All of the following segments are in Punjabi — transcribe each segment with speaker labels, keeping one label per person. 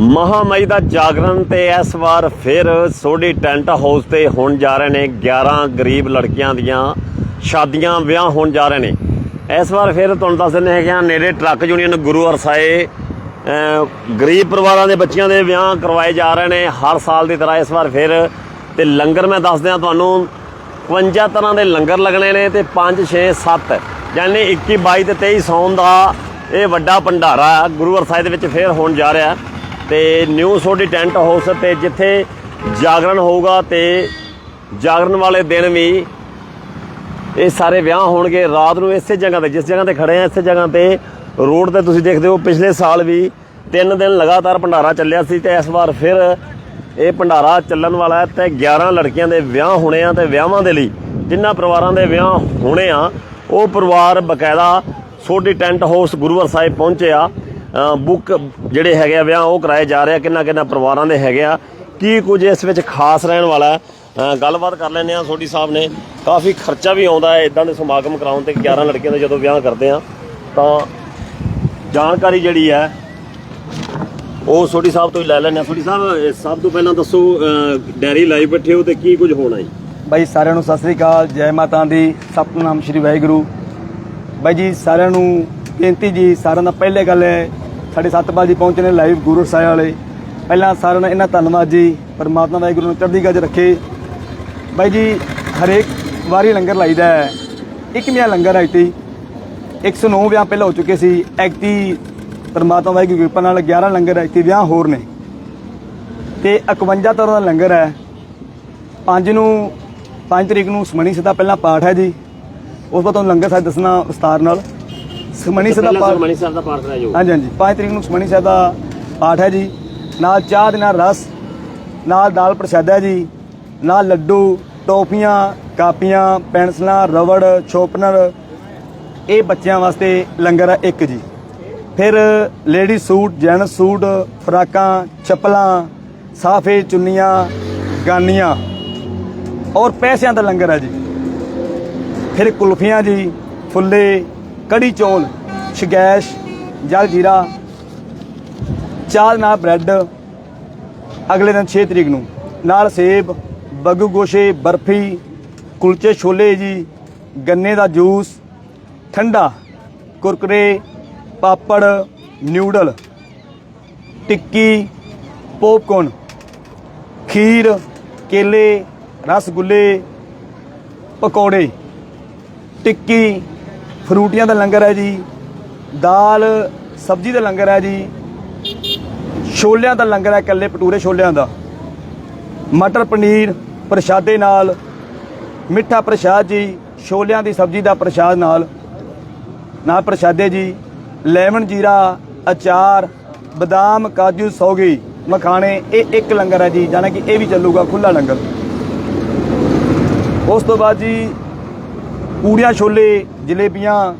Speaker 1: ਮਹਾਮਾਈ ਦਾ ਜਾਗਰਣ ਤੇ ਇਸ ਵਾਰ ਫਿਰ ਸੋਢੀ ਟੈਂਟ ਹਾਊਸ ਤੇ ਹੋਣ ਜਾ ਰਹੇ ਨੇ 11 ਗਰੀਬ ਲੜਕੀਆਂ ਦੀਆਂ ਸ਼ਾਦੀਆਂ ਵਿਆਹ ਹੋਣ ਜਾ ਰਹੇ ਨੇ। ਇਸ ਵਾਰ ਫਿਰ ਤੁਹਾਨੂੰ ਦੱਸ ਦਿੰਦੇ ਹੈਗੇ ਆ ਨੇੜੇ ਟਰੱਕ ਯੂਨੀਅਨ ਗੁਰੂ ਅਰਸਾਏ ਗਰੀਬ ਪਰਿਵਾਰਾਂ ਦੇ ਬੱਚਿਆਂ ਦੇ ਵਿਆਹ ਕਰਵਾਏ ਜਾ ਰਹੇ ਨੇ ਹਰ ਸਾਲ ਦੀ ਤਰ੍ਹਾਂ ਇਸ ਵਾਰ ਫਿਰ। ਤੇ ਲੰਗਰ ਮੈਂ ਦੱਸ ਦਿਆਂ ਤੁਹਾਨੂੰ 52 ਤਰ੍ਹਾਂ ਦੇ ਲੰਗਰ ਲੱਗਣੇ ਨੇ ਤੇ 5 6 7 ਯਾਨੀ 21 22 ਤੇ 23 ਸੌਣ ਦਾ ਇਹ ਵੱਡਾ ਭੰਡਾਰਾ ਗੁਰੂ ਅਰਸਾਏ ਦੇ ਵਿੱਚ ਫੇਰ ਹੋਣ ਜਾ ਰਿਹਾ। ਤੇ ਨਿਊ ਸੋਢੀ ਟੈਂਟ ਹਾਊਸ ਤੇ ਜਿੱਥੇ ਜਾਗਰਣ ਹੋਊਗਾ ਤੇ ਜਾਗਰਣ ਵਾਲੇ ਦਿਨ ਵੀ ਇਹ ਸਾਰੇ ਵਿਆਹ ਹੋਣਗੇ, ਰਾਤ ਨੂੰ ਇਸੇ ਜਗ੍ਹਾ ਤੇ, ਜਿਸ ਜਗ੍ਹਾ ਤੇ ਖੜੇ ਆ, ਇਸੇ ਜਗ੍ਹਾ ਤੇ ਰੋਡ ਤੇ ਤੁਸੀਂ ਦੇਖਦੇ ਹੋ, ਪਿਛਲੇ ਸਾਲ ਵੀ ਤਿੰਨ ਦਿਨ ਲਗਾਤਾਰ ਭੰਡਾਰਾ ਚੱਲਿਆ ਸੀ ਤੇ ਇਸ ਵਾਰ ਫਿਰ ਇਹ ਭੰਡਾਰਾ ਚੱਲਣ ਵਾਲਾ ਹੈ ਤੇ 11 ਲੜਕੀਆਂ ਦੇ ਵਿਆਹ ਹੋਣੇ ਆ ਤੇ ਵਿਆਹਾਂ ਦੇ ਲਈ ਜਿਨ੍ਹਾਂ ਪਰਿਵਾਰਾਂ ਦੇ ਵਿਆਹ ਹੋਣੇ ਆ। ਉਹ ਪਰਿਵਾਰ ਬਕਾਇਦਾ ਸੋਢੀ ਟੈਂਟ ਹਾਊਸ ਗੁਰੂਵਰ ਸਾਹਿਬ ਪਹੁੰਚੇ ਆ। ਬੁੱਕ ਜਿਹੜੇ ਹੈਗੇ ਆ ਵਿਆਹ ਉਹ ਕਰਾਏ ਜਾ ਰਹੇ ਆ ਕਿੰਨਾ ਕਿੰਨਾ ਪਰਿਵਾਰਾਂ ਦੇ ਹੈਗੇ ਆ। ਕੀ ਕੁਝ ਇਸ ਵਿੱਚ ਖਾਸ ਰਹਿਣ ਵਾਲਾ ਗੱਲਬਾਤ ਕਰ ਲੈਂਦੇ ਆ ਸੋਢੀ ਸਾਹਿਬ ਨੇ। ਕਾਫੀ ਖਰਚਾ ਵੀ ਆਉਂਦਾ ਹੈ ਇਦਾਂ ਦੇ ਸਮਾਗਮ ਕਰਾਉਣ ਤੇ 11 ਲੜਕੀਆਂ ਦੇ ਜਦੋਂ ਵਿਆਹ ਕਰਦੇ ਆ ਤਾਂ ਜਾਣਕਾਰੀ ਜਿਹੜੀ ਹੈ ਉਹ ਸੋਢੀ ਸਾਹਿਬ ਤੋਂ ਹੀ ਲੈ ਲੈਂਦੇ ਆ ਸੋਢੀ ਸਾਹਿਬ ਸਭ ਤੋਂ ਪਹਿਲਾਂ ਦੱਸੋ ਅ, ਡੈਰੀ ਲਾਈ ਬੈਠੇ ਹੋ ਤੇ ਕੀ ਕੁਝ ਹੋਣਾ ਜੀ
Speaker 2: ਬਾਈ ਸਾਰਿਆਂ ਨੂੰ ਸਤਿ ਸ੍ਰੀ ਅਕਾਲ ਜੈ ਮਾਤਾ ਦੀ। ਸਤਨਾਮ ਸ਼੍ਰੀ ਵਾਹਿਗੁਰੂ। ਬਾਈ ਜੀ ਸਾਰਿਆਂ ਨੂੰ ਬੇਨਤੀ ਜੀ ਸਾਰਿਆਂ ਦਾ ਪਹਿਲੇ ਗੱਲ ਹੈ ਸਾਡੇ ਸਤਪਾਲ ਜੀ ਪਹੁੰਚੇ ਨੇ ਲਾਈਵ ਗੁਰੂ ਸਾਹਿਬ ਵਾਲੇ। ਪਹਿਲਾਂ ਸਾਰਿਆਂ ਨੂੰ ਇਹਨਾਂ ਧੰਨਵਾਦ ਜੀ। ਪਰਮਾਤਮਾ ਵਾਹਿਗੁਰੂ ਨੂੰ ਚੜ੍ਹਦੀ ਕਲਾ ਰੱਖੇ। ਬਾਈ ਜੀ, ਹਰੇਕ ਵਾਰੀ ਲੰਗਰ ਲਾਈਦਾ ਹੈ। ਇੱਕ ਮਿਆ ਲੰਗਰ ਆਈ ਤੀ 109 ਵਿਆਹ ਪਹਿਲਾਂ ਹੋ ਚੁੱਕੇ ਸੀ। ਐਕਤੀ ਪਰਮਾਤਮਾ ਵਾਹਿਗੁਰੂ ਕਿਰਪਾ ਨਾਲ 11 ਲੰਗਰ ਐਕਤੀ ਵਿਆਹ ਹੋਰ ਨੇ। ਤੇ 51 ਤਰ੍ਹਾਂ ਦਾ ਲੰਗਰ ਹੈ। ਪੰਜ ਨੂੰ 5 ਤਰੀਕ ਨੂੰ ਸੁਮਣੀ ਸਦਾ ਪਹਿਲਾਂ ਪਾਠ ਹੈ ਜੀ। ਉਸ ਤੋਂ ਤੁਹਾਨੂੰ ਲੰਗਰ ਸਾਹਿਬ ਦੱਸਣਾ ਵਿਸਤਾਰ ਨਾਲ। ਸਮਣੀ ਸਦਾ
Speaker 1: ਪਹਿਲਾਂ
Speaker 2: ਪਾਠ
Speaker 1: ਸੁਖਮਨੀ ਸਾਹਿਬ ਦਾ ਪਾਠ
Speaker 2: ਹਾਂਜੀ ਹਾਂਜੀ। 5 ਤਰੀਕ ਨੂੰ ਸਮਣੀ ਸਾਹਿਬ ਦਾ ਪਾਠ ਹੈ ਜੀ। ਨਾਲ ਚਾਹ ਦੇ ਨਾਲ ਰਸ ਨਾਲ ਦਾਲ ਪ੍ਰਸ਼ਾਦਾ ਹੈ ਜੀ। ਨਾਲ ਲੱਡੂ ਟੋਫੀਆਂ ਕਾਪੀਆਂ ਪੈਨਸਲਾਂ ਰਬੜ ਸ਼ੋਪਨਰ ਇਹ ਬੱਚਿਆਂ ਵਾਸਤੇ ਲੰਗਰ ਹੈ ਇੱਕ ਜੀ। ਫਿਰ ਲੇਡੀ ਸੂਟ ਜੈਂਟਸ ਸੂਟ ਫਰਾਕਾਂ ਚੱਪਲਾਂ ਸਾਫੇ ਚੁੰਨੀਆਂ ਗਾਨੀਆਂ। ਔਰ ਪੈਸਿਆਂ ਦਾ ਲੰਗਰ ਹੈ ਜੀ। ਫਿਰ ਕੁਲਫੀਆਂ ਜੀ ਫੁੱਲੇ ਕੜੀ ਚੌਲ ਸ਼ਗੈਸ਼ ਜਲ ਜੀਰਾ ਚਾਹ ਨਾਲ ਬ੍ਰੈਡ, ਅਗਲੇ ਦਿਨ 6 ਤਰੀਕ ਨੂੰ। ਨਾਲ ਸੇਬ, ਬੱਗੂ ਗੋਸ਼ੇ, ਬਰਫੀ, ਕੁਲਚੇ ਛੋਲੇ ਜੀ, ਗੰਨੇ ਦਾ ਜੂਸ, ਠੰਡਾ ਕੁਰਕਰੇ, ਪਾਪੜ, ਨਿਊਡਲ, ਟਿੱਕੀ, ਪੋਪਕੌਰਨ, ਖੀਰ, ਕੇਲੇ, ਰਸਗੁੱਲੇ, ਪਕੌੜੇ, ਟਿੱਕੀ ਫਰੂਟੀਆਂ ਦਾ ਲੰਗਰ ਹੈ ਜੀ, ਦਾਲ, ਸਬਜ਼ੀ ਦਾ ਲੰਗਰ ਹੈ ਜੀ, ਛੋਲਿਆਂ ਦਾ ਲੰਗਰ ਹੈ ਕੱਲੇ ਪਟੂਰੇ ਛੋਲਿਆਂ ਦਾ। ਮਟਰ ਪਨੀਰ ਪ੍ਰਸ਼ਾਦੇ ਨਾਲ, ਮਿੱਠਾ ਪ੍ਰਸ਼ਾਦ ਜੀ, ਛੋਲਿਆਂ ਦੀ ਸਬਜ਼ੀ ਦਾ ਪ੍ਰਸ਼ਾਦ ਨਾਲ। ਨਾਲ ਪ੍ਰਸ਼ਾਦੇ ਜੀ, ਲੈਮਨ ਜੀਰਾ, ਅਚਾਰ, ਬਦਾਮ, ਕਾਜੂ, ਸੌਗੀ, ਮਖਾਣੇ, ਇਹ ਇੱਕ ਲੰਗਰ ਹੈ ਜੀ, ਜਾਣਾ ਕਿ ਇਹ ਵੀ ਚੱਲੂਗਾ ਖੁੱਲਾ ਲੰਗਰ। ਉਸ ਤੋਂ ਬਾਅਦ ਜੀ, ਪੂੜੀਆਂ ਛੋਲੇ ਜਲੇਬੀਆਂ।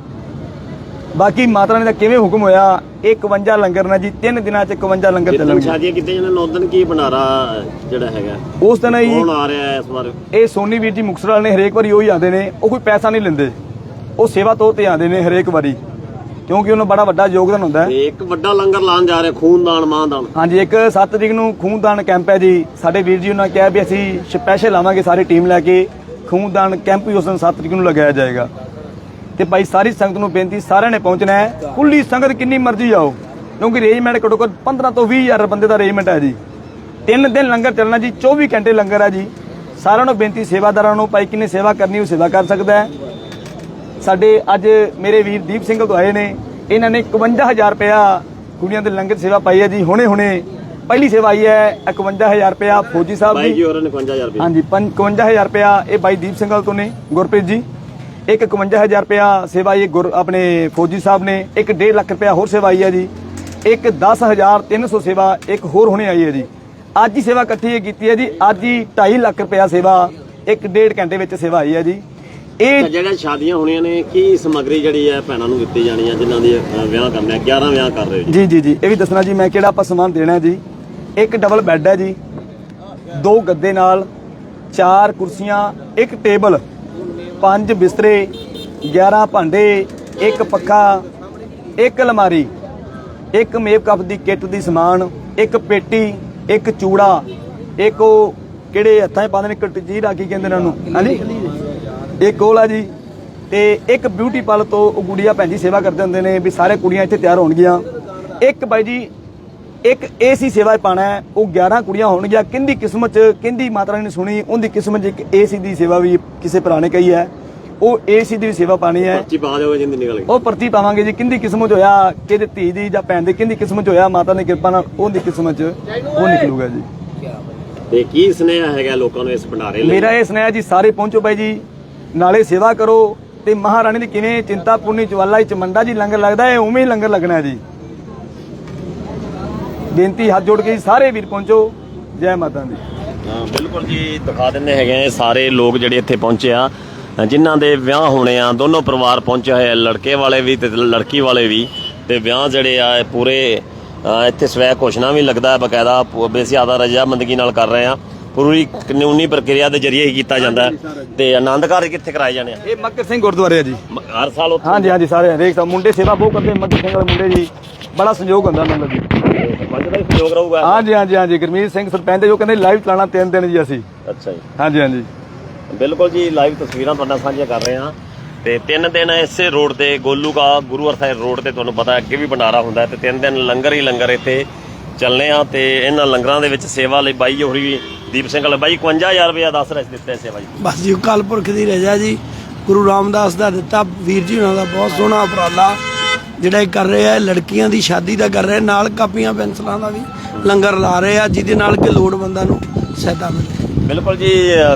Speaker 2: ਬਾਕੀ ਮਾਤਾ ਰਾਣੀ ਦਾ ਕਿਵੇਂ ਹੁਕਮ ਹੋਇਆ? ਇਹ 51 ਲੰਗਰ ਨੇ ਜੀ ਤਿੰਨ ਦਿਨਾਂ ਚ 51 ਲੰਗਰ
Speaker 1: ਜਿੱਦਣ
Speaker 2: ਚੱਲਣਗੇ।
Speaker 1: ਸ਼ਾਦੀਆਂ ਕਿਤੇ ਜਣੇ? ਨੌ ਦਿਨ ਕੀ ਜਿਹੜਾ ਹੈਗਾ?
Speaker 2: ਉਸ ਦਿਨ ਹੀ
Speaker 1: ਕੌਣ ਆ ਰਿਹਾ ਹੈ ਇਸ ਵਾਰ?
Speaker 2: ਇਹ ਸੋਨੀ ਵੀਰ ਜੀ ਮੁਕਤਸਰ ਵਾਲੇ ਨੇ ਹਰੇਕ ਵਾਰੀ ਉਹੀ ਆਉਂਦੇ ਨੇ ਉਹ ਕੋਈ ਪੈਸਾ ਨਹੀਂ ਲੈਂਦੇ। ਉਹ ਸੇਵਾ ਤੌਰ ਤੇ ਆਉਂਦੇ ਨੇ ਹਰੇਕ ਵਾਰੀ। ਕਿਉਂਕਿ ਉਹਨਾਂ ਬੜਾ ਵੱਡਾ ਯੋਗਦਾਨ ਹੁੰਦਾ ਹੈ।
Speaker 1: ਤੇ ਇੱਕ ਵੱਡਾ ਲੰਗਰ ਲਾਉਣ ਜਾ ਰਹੇ ਖੂਨਦਾਨ ਮਾਨਦਾਨ
Speaker 2: ਹਾਂਜੀ ਇੱਕ 7 ਤਰੀਕ ਨੂੰ ਖੂਨਦਾਨ ਕੈਂਪ ਹੈ ਜੀ। ਸਾਡੇ ਵੀਰ ਜੀ ਉਹਨਾਂ ਕਿਹਾ ਵੀ ਅਸੀਂ ਸਪੈਸ਼ਲ ਆਵਾਂਗੇ ਸਾਰੀ ਟੀਮ ਲੈ ਕੇ। ਖੂਨਦਾਨ ਕੈਂਪ ਵੀ ਉਸ ਦਿਨ 7 ਤਰੀਕ ਨੂੰ ਲਗਾਇਆ ਜਾਏਗਾ। ਤੇ ਭਾਈ ਸਾਰੀ ਸੰਗਤ ਨੂੰ ਬੇਨਤੀ ਸਾਰਿਆਂ ਨੇ ਪਹੁੰਚਣਾ ਹੈ। ਕੁੱਲੀ ਸੰਗਤ ਕਿੰਨੀ ਮਰਜ਼ੀ ਆਓ। ਕਿਉਂਕਿ ਅਰੇਂਜਮੈਂਟ ਘੱਟੋ ਘੱਟ 15 ਤੋਂ 20 ਹਜ਼ਾਰ ਬੰਦੇ ਦਾ ਅਰੇਂਜਮੈਂਟ ਹੈ ਜੀ। ਤਿੰਨ ਦਿਨ ਲੰਗਰ ਚੱਲਣਾ ਜੀ 24 ਘੰਟੇ ਲੰਗਰ ਹੈ ਜੀ। ਸਾਰਿਆਂ ਨੂੰ ਬੇਨਤੀ ਸੇਵਾਦਾਰਾਂ ਨੂੰ ਭਾਈ ਕਿੰਨੇ ਸੇਵਾ ਕਰਨੀ ਉਹ ਸੇਵਾ ਕਰ ਸਕਦਾ ਹੈ। ਸਾਡੇ ਅੱਜ ਮੇਰੇ ਵੀਰ ਦੀਪ ਸਿੰਘ ਤੋਂ ਆਏ ਨੇ। ਇਹਨਾਂ ਨੇ 51000 ਰੁਪਇਆ ਕੁੜੀਆਂ ਦੇ ਲੰਗਰ ਸੇਵਾ ਪਾਈ ਹੈ ਜੀ ਹੁਣੇ ਹੁਣੇ। ਪਹਿਲੀ ਸੇਵਾ ਆਈ ਹੈ 51000 ਰੁਪਇਆ ਫੌਜੀ ਸਾਹਿਬ
Speaker 1: ਬਾਈ ਜੀ
Speaker 2: ਦੀ
Speaker 1: ਹੋਰਾਂ ਨੇ 5000 ਰੁਪਏ
Speaker 2: ਹਾਂਜੀ 51000 ਰੁਪਇਆ ਇਹ ਬਾਈ ਦੀਪ ਸਿੰਘ ਤੋਂ ਨੇ ਗੁਰਪ੍ਰੀਤ ਜੀ। ਇੱਕ 51000 ਰੁਪਇਆ ਸੇਵਾ ਇਹ ਗੁਰ ਆਪਣੇ ਫੌਜੀ ਸਾਹਿਬ ਨੇ ਇੱਕ 1.5 ਲੱਖ ਰੁਪਇਆ ਹੋਰ ਸੇਵਾ ਆਈ ਹੈ ਜੀ। ਇੱਕ 10300 ਸੇਵਾ ਇੱਕ ਹੋਰ ਹੁਣੇ ਆਈ ਹੈ ਜੀ। ਅੱਜ ਹੀ ਸੇਵਾ ਇਕੱਠੀ ਕੀਤੀ ਹੈ ਜੀ। ਅੱਜ ਹੀ 2.5 ਲੱਖ ਰੁਪਇਆ ਸੇਵਾ ਇੱਕ ਡੇਢ ਘੰਟੇ ਵਿੱਚ ਸੇਵਾ ਆਈ ਹੈ ਜੀ। ਇਹ
Speaker 1: ਜਿਹੜੇ ਸ਼ਾਦੀਆਂ ਹੋਣੀਆਂ ਨੇ ਕੀ ਸਮੱਗਰੀ ਜਿਹੜੀ ਹੈ ਭੈਣਾਂ ਨੂੰ ਦਿੱਤੀ ਜਾਣੀ ਹੈ ਜਿਨ੍ਹਾਂ ਦੀ ਵਿਆਹ ਕਰਨਾ ਹੈ 11 ਵਿਆਹ ਕਰ ਰਹੇ ਹੋ ਜੀ?
Speaker 2: ਜੀ ਜੀ ਜੀ। ਇਹ ਵੀ ਦੱਸਣਾ ਜੀ ਮੈਂ ਕਿਹੜਾ ਆਪਾਂ ਸਮਾਨ ਦੇਣਾ ਹੈ ਜੀ। ਇੱਕ ਡਬਲ ਬੈੱਡ ਹੈ ਜੀ। ਦੋ ਗੱਦੇ ਨਾਲ ਚਾਰ ਕੁਰਸੀਆਂ ਇੱਕ ਟੇਬਲ। ਪੰਜ ਬਿਸਤਰੇ 11 ਭਾਂਡੇ, ਇੱਕ ਪੱਖਾ, ਇੱਕ ਅਲਮਾਰੀ, ਇੱਕ ਮੇਕਅਪ ਦੀ ਕਿੱਟ ਦੀ ਸਮਾਨ, ਇੱਕ ਪੇਟੀ, ਇੱਕ ਚੂੜਾ, ਇੱਕ ਉਹ ਕਿਹੜੇ ਹੱਥਾਂ 'ਚ ਪਾਉਂਦੇ ਨੇ ਕਟਜੀ ਰਾਖੀ ਕਹਿੰਦੇ ਨੇ ਨੂੰ ਹਾਂਜੀ? ਇੱਕ ਕੋਲਾ ਜੀ, ਤੇ ਇੱਕ ਬਿਊਟੀ ਪਾਰਲਰ ਤੋਂ ਉਹ ਗੁੜੀਆ ਭੈਣ ਜੀ ਸੇਵਾ ਕਰਦੇ ਹੁੰਦੇ ਨੇ ਵੀ ਸਾਰੇ ਕੁੜੀਆਂ ਇੱਥੇ ਤਿਆਰ ਹੋਣਗੀਆਂ। ਇੱਕ ਬਾਈ ਜੀ ਇੱਕ ਏਸੀ ਸੇਵਾ ਪਾਣਾ ਹੈ ਉਹ 11 ਕੁੜੀਆਂ ਹੋਣਗੀਆਂ। ਕਿੰਦੀ ਕਿਸਮਤ ਚ ਕਿੰਦੀ ਮਾਤਾ ਨੇ ਸੁਣੀ ਉਹਦੀ ਕਿਸਮਤ 'ਚ ਇੱਕ ਏਸੀ ਦੀ ਸੇਵਾ ਵੀ ਕਿਸੇ ਨੇ ਕਹੀ ਹੈ। ਉਹ ਏਸੀ ਦੀ ਵੀ ਸੇਵਾ ਪਾਣੀ ਹੈ।
Speaker 1: ਪਰਚੀ ਪਾ ਦਿਓ ਜਿੰਦੀ ਨਿਕਲ ਗਈ।
Speaker 2: ਉਹ ਪਰਚੀ ਪਾਵਾਂਗੇ ਜੀ ਕਿੰਦੀ ਕਿਸਮਤ ਹੋਇਆ ਕਿਹਦੇ ਧੀ ਦੀ ਜਾਂ ਭੈਣ ਦੀ ਕਿੰਦੀ ਕਿਸਮਤ ਹੋਇਆ ਮਾਤਾ ਦੀ ਕਿਰਪਾ ਨਾਲ ਉਹਦੀ ਕਿਸਮਤ 'ਚ ਉਹ ਨਿਕਲੂਗਾ ਜੀ।
Speaker 1: ਤੇ ਕੀ ਸੁਨੇਹਾ ਹੈਗਾ ਲੋਕਾਂ ਨੂੰ ਇਸ ਭੰਡਾਰੇ ਲਈ?
Speaker 2: ਮੇਰਾ ਇਹ ਸੁਨੇਹਾ ਜੀ ਸਾਰੇ ਪਹੁੰਚੋ ਬਾਈ ਜੀ ਨਾਲੇ ਸੇਵਾ ਕਰੋ। ਤੇ ਮਹਾਰਾਣੀ ਦੀ ਕਿਵੇਂ ਚਿੰਤਾਪੂਰਨੀ ਜਵਾਲਾ ਚ ਮੰਡਾ ਜੀ ਲੰਗਰ ਲੱਗਦਾ ਹੈ ਉਵੇਂ ਹੀ ਲੰਗਰ ਲੱਗਣਾ ਹੈ ਜੀ। ਬੇਨਤੀ ਹੱਥ ਜੋੜ ਕੇ ਜੀ ਸਾਰੇ ਵੀਰ ਪਹੁੰਚੋ। ਜੈ ਮਾਤਾ ਦੀ।
Speaker 1: ਬਿਲਕੁਲ ਜੀ ਦਿਖਾ ਦਿੰਦੇ ਹੈਗੇ ਆ ਸਾਰੇ ਲੋਕ ਜਿਹੜੇ ਇੱਥੇ ਪਹੁੰਚੇ ਆ। ਜਿਨ੍ਹਾਂ ਦੇ ਵਿਆਹ ਹੋਣੇ ਆ ਦੋਨੋਂ ਪਰਿਵਾਰ ਪਹੁੰਚੇ ਹੋਏ ਆ ਲੜਕੇ ਵਾਲੇ ਵੀ ਤੇ ਲੜਕੀ ਵਾਲੇ ਵੀ। ਤੇ ਵਿਆਹ ਜਿਹੜੇ ਆ ਇਹ ਪੂਰੇ ਇੱਥੇ ਸਵੈ ਘੋਸ਼ਣਾ ਵੀ ਲੱਗਦਾ ਹੈ ਬਕਾਇਦਾ ਪ- ਬੇਸੀ ਆਦਾ ਰਜਾਮੰਦਗੀ ਨਾਲ ਕਰ ਰਹੇ ਆ। ਪੂਰੀ ਕਾਨੂੰਨੀ ਪ੍ਰਕਿਰਿਆ ਦੇ ਜ਼ਰੀਏ ਹੀ ਕੀਤਾ ਜਾਂਦਾ ਤੇ ਆਨੰਦ ਕਾਰਜ ਕਿੱਥੇ ਕਰਾਏ ਜਾਣੇ ਆ?
Speaker 2: ਇਹ ਮੱਕਰ ਸਿੰਘ ਗੁਰਦੁਆਰੇ ਆ ਜੀ।
Speaker 1: ਹਰ ਸਾਲ ਉੱਥੇ
Speaker 2: ਹਾਂਜੀ ਹਾਂਜੀ ਸਾਰੇ ਹਰੇਕ ਮੁੰਡੇ ਸੇਵਾ ਬਹੁਤ ਕਰਦੇ ਮੱਕਰ ਸਿੰਘ ਵਾਲੇ ਮੁੰਡੇ ਜੀ। ਬੜਾ ਸੰਯੋਗ ਹੁੰਦਾ ਉਹਨਾਂ ਦਾ ਜੀ।
Speaker 1: ਸਰਪੰਚ ਦਾ ਹੀ ਸਹਿਯੋਗ ਰਹੂਗਾ।
Speaker 2: ਹਾਂਜੀ ਹਾਂਜੀ ਹਾਂਜੀ ਗੁਰਮੀਤ ਸਿੰਘ ਸਰਪੰਚ ਜੋ ਕਹਿੰਦੇ ਲਾਈਵ ਚਲਾਣਾ ਤਿੰਨ ਦਿਨ ਜੀ ਅਸੀਂ।
Speaker 1: ਅੱਛਾ ਜੀ।
Speaker 2: ਹਾਂਜੀ ਹਾਂਜੀ।
Speaker 1: ਬਿਲਕੁਲ ਜੀ ਲਾਈਵ ਤਸਵੀਰਾਂ ਤੁਹਾਡੇ ਨਾਲ ਸਾਂਝੀਆਂ ਕਰ ਰਹੇ ਹਾਂ। ਤੇ ਤਿੰਨ ਦਿਨ ਇਸੇ ਰੋਡ ਤੇ ਗੋਲੂ ਕਾ ਗੁਰੂ ਸਾਹਿਬ ਰੋਡ ਤੇ ਤੁਹਾਨੂੰ ਪਤਾ ਅੱਗੇ ਵੀ ਭੰਡਾਰਾ ਹੁੰਦਾ ਤੇ ਤਿੰਨ ਦਿਨ ਲੰਗਰ ਹੀ ਲੰਗਰ ਇੱਥੇ ਚੱਲਨੇ ਆ ਤੇ ਇਹਨਾਂ ਲੰਗਰਾਂ ਦੇ ਵਿੱਚ ਸੇਵਾ ਲਈ ਬਾਈ ਹੋਰੀ ਵੀ ਦੀਪ ਸਿੰਘ ਵਾਲੇ ਬਾਈ 51000 ਰੁਪਇਆ ਦੱਸ ਰਹੇ ਦਿੱਤੇ ਸੇਵਾ ਜੀ।
Speaker 3: ਬਸ ਜੀ ਅਕਾਲ ਪੁਰਖ ਦੀ ਰਜਾ ਜੀ ਗੁਰੂ ਰਾਮਦਾਸ ਦਾ ਦਿੱਤਾ ਵੀਰ ਜੀ ਉਹਨਾਂ ਦਾ ਬਹੁਤ ਸੋਹਣਾ ਉਪਰਾਲਾ। ਜਿਹੜਾ ਇਹ ਕਰ ਰਹੇ ਆ ਲੜਕੀਆਂ ਦੀ ਸ਼ਾਦੀ ਦਾ ਕਰ ਰਹੇ ਨਾਲ ਕਾਪੀਆਂ ਪੈਨਸਲਾਂ ਦਾ ਵੀ ਲੰਗਰ ਲਾ ਰਹੇ ਆ ਜਿਹਦੇ ਨਾਲ ਕਿ ਲੋੜਵੰਦਾਂ ਨੂੰ ਸਹਾਇਤਾ ਮਿਲੇ।
Speaker 1: ਬਿਲਕੁਲ ਜੀ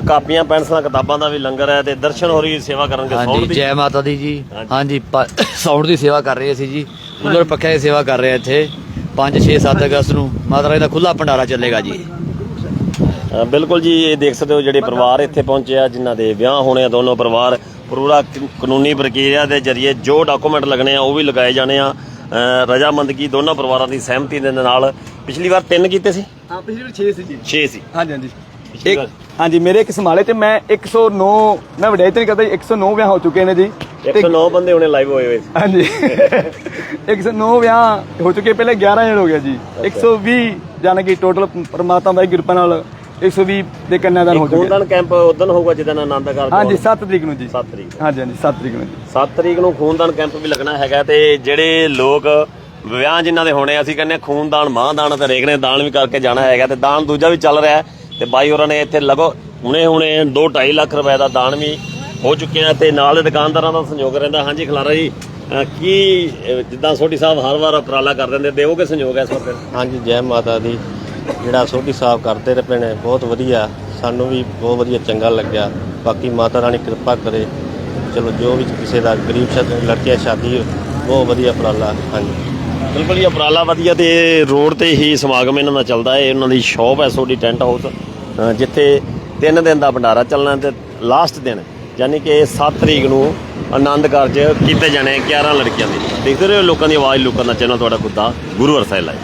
Speaker 1: ਕਾਪੀਆਂ ਪੈਨਸਲਾਂ ਕਿਤਾਬਾਂ ਦਾ ਵੀ ਲੰਗਰ ਹੈ ਤੇ ਦਰਸ਼ਨ ਹੋਰੀ ਸੇਵਾ ਕਰਨਗੇ ਸੌਣ ਦੀ।
Speaker 4: ਜੈ ਮਾਤਾ ਦੀ ਜੀ।
Speaker 1: ਹਾਂਜੀ।
Speaker 4: ਸਾਊਂਡ ਦੀ ਸੇਵਾ ਕਰ ਰਹੇ ਅਸੀਂ ਜੀ। ਕੂਲਰ ਪੱਖਿਆਂ ਦੀ ਸੇਵਾ ਕਰ ਰਹੇ ਹਾਂ ਇੱਥੇ। 5 6 7 ਅਗਸਤ ਨੂੰ ਮਾਤਾ ਰਾਣੀ ਦਾ ਖੁੱਲਾ ਭੰਡਾਰਾ ਚੱਲੇਗਾ ਜੀ।
Speaker 1: ਬਿਲਕੁਲ ਜੀ ਇਹ ਦੇਖ ਸਕਦੇ ਹੋ ਜਿਹੜੇ ਪਰਿਵਾਰ ਇੱਥੇ ਪਹੁੰਚੇ ਆ ਜਿਨ੍ਹਾਂ ਦੇ ਵਿਆਹ ਹੋਣੇ ਆ ਦੋਨੋਂ ਪਰਿਵਾਰ। ਪੂਰਾ ਕਾਨੂੰਨੀ ਪ੍ਰਕਿਰਿਆ ਦੇ ਜ਼ਰੀਏ ਜੋ ਡਾਕੂਮੈਂਟ ਲੱਗਣੇ ਆ ਉਹ ਵੀ ਲਗਾਏ ਜਾਣੇ ਆ। ਰਜ਼ਾਮੰਦਗੀ ਦੋਨੋਂ ਪਰਿਵਾਰਾਂ ਦੀ ਸਹਿਮਤੀ ਦੇ ਨਾਲ। ਪਿਛਲੀ ਵਾਰ ਤਿੰਨ ਕੀਤੇ ਸੀ?
Speaker 2: ਹਾਂ ਪਿਛਲੀ ਵਾਰ 6 ਸੀ ਜੀ।
Speaker 1: 6 ਸੀ।
Speaker 2: ਹਾਂਜੀ ਹਾਂਜੀ।
Speaker 1: ਪਿਛਲੀ
Speaker 2: ਇੱਕ
Speaker 1: ਵਾਰ।
Speaker 2: ਹਾਂਜੀ ਮੇਰੇ ਇੱਕ ਸੰਭਾਲੇ ਤੇ ਮੈਂ 109 ਮੈਂ ਵਡਿਆਈ ਤੇ ਨਹੀਂ ਕਰਦਾ ਜੀ, 109 ਵਿਆਹ ਹੋ ਚੁੱਕੇ ਨੇ ਜੀ। ਤੇ
Speaker 1: 109 ਬੰਦੇ ਹੁਣੇ ਲਾਈਵ ਹੋਏ ਹੋਏ ਸੀ।
Speaker 2: ਹਾਂਜੀ। 109 ਵਿਆਹ ਹੋ ਚੁੱਕੇ ਪਹਿਲੇ 11 ਜਣ ਹੋ ਗਿਆ ਜੀ। 120 ਜਾਨ ਕਿ ਟੋਟਲ ਪਰਮਾਤਮਾ ਦੀ ਕਿਰਪਾ ਨਾਲ 120 ਦੇ ਕੰਨਿਆਦਾਨ ਹੋ ਚੁੱਕੇ
Speaker 1: ਖੂਨਦਾਨ ਕੈਂਪ ਉਦੋਂ ਹੋਊਗਾ ਜਦੋਂ ਆਨੰਦ ਕਾਰਜ
Speaker 2: ਹਾਂਜੀ 7 ਤਰੀਕ ਨੂੰ ਜੀ।
Speaker 1: 7 ਤਰੀਕ
Speaker 2: ਹਾਂਜੀ ਹਾਂਜੀ 7 ਤਰੀਕ ਨੂੰ ਜੀ।
Speaker 1: 7 ਤਰੀਕ ਨੂੰ ਖੂਨਦਾਨ ਕੈਂਪ ਵੀ ਲੱਗਣਾ ਹੈਗਾ ਤੇ ਜਿਹੜੇ ਲੋਕ ਵਿਆਹ ਜਿਨ੍ਹਾਂ ਦੇ ਹੋਣੇ ਅਸੀਂ ਕਹਿੰਦੇ ਖੂਨਦਾਨ ਮਾਂਦਾਨ ਤੇ ਰੇਖ ਨੇ ਦਾਨ ਵੀ ਕਰਕੇ ਜਾਣਾ ਹੈਗਾ ਤੇ ਦਾਨ ਦੂਜਾ ਵੀ ਚੱਲ ਰਿਹਾ ਹੈ ਤੇ ਬਾਈ ਹੋਰਾਂ ਨੇ ਇੱਥੇ ਲਗੋ ਹੁਣੇ ਹੁਣੇ 2.5 ਲੱਖ ਰੁਪਏ ਦਾ ਦਾਨ ਵੀ ਹੋ ਚੁੱਕਿਆ ਤੇ ਨਾਲ ਦੇ ਦੁਕਾਨਦਾਰਾਂ ਦਾ ਸਹਿਯੋਗ ਰਹਿੰਦਾ। ਹਾਂਜੀ ਖਲਾਰਾ ਜੀ ਕੀ ਜਿੱਦਾਂ ਸੋਢੀ ਸਾਹਿਬ ਹਰ ਵਾਰ ਉਪਰਾਲਾ ਕਰ ਦਿੰਦੇ ਦੇਵੋਗੇ ਸਹਿਯੋਗ ਇਸ ਵਾਰ ਫਿਰ?
Speaker 5: ਹਾਂਜੀ ਜੈ ਮਾਤਾ ਦੀ। ਜਿਹੜਾ ਸੋਢੀ ਸਾਹਿਬ ਕਰਦੇ ਰਹੇ ਨੇ ਬਹੁਤ ਵਧੀਆ। ਸਾਨੂੰ ਵੀ ਬਹੁਤ ਵਧੀਆ ਚੰਗਾ ਲੱਗਿਆ। ਬਾਕੀ ਮਾਤਾ ਰਾਣੀ ਕਿਰਪਾ ਕਰੇ। ਚਲੋ, ਜੋ ਵੀ ਕਿਸੇ ਦਾ ਗਰੀਬ ਸ਼ਾਦੀ ਲੜਕੀਆਂ ਸ਼ਾਦੀ ਬਹੁਤ ਵਧੀਆ ਉਪਰਾਲਾ। ਹਾਂਜੀ।
Speaker 1: ਬਿਲਕੁਲ ਇਹ ਉਪਰਾਲਾ ਵਧੀਆ ਤੇ ਰੋਡ ਤੇ ਹੀ ਸਮਾਗਮ ਇਹਨਾਂ ਦਾ ਚੱਲਦਾ ਹੈ ਉਹਨਾਂ ਦੀ ਸ਼ਾਪ ਹੈ ਸੋਡੀ ਟੈਂਟ ਹਾਊਸ। ਜਿੱਥੇ ਤਿੰਨ ਦਿਨ ਦਾ ਭੰਡਾਰਾ ਚੱਲਣਾ ਤੇ ਲਾਸਟ ਦਿਨ, ਯਾਨੀ ਕਿ 7 ਤਰੀਕ ਨੂੰ ਆਨੰਦ ਕਾਰਜ ਕੀਤੇ ਜਾਣੇ 11 ਲੜਕੀਆਂ ਦੇ। ਦੇਖਦੇ ਰਹੋ ਲੋਕਾਂ ਦੀ ਆਵਾਜ਼, ਲੋਕਾਂ ਦਾ ਚੈਨਲ, ਤੁਹਾਡਾ ਖੁੱਦਾ ਗੁਰੂ ਅਰਸਾਈ ਲਾਈਵ।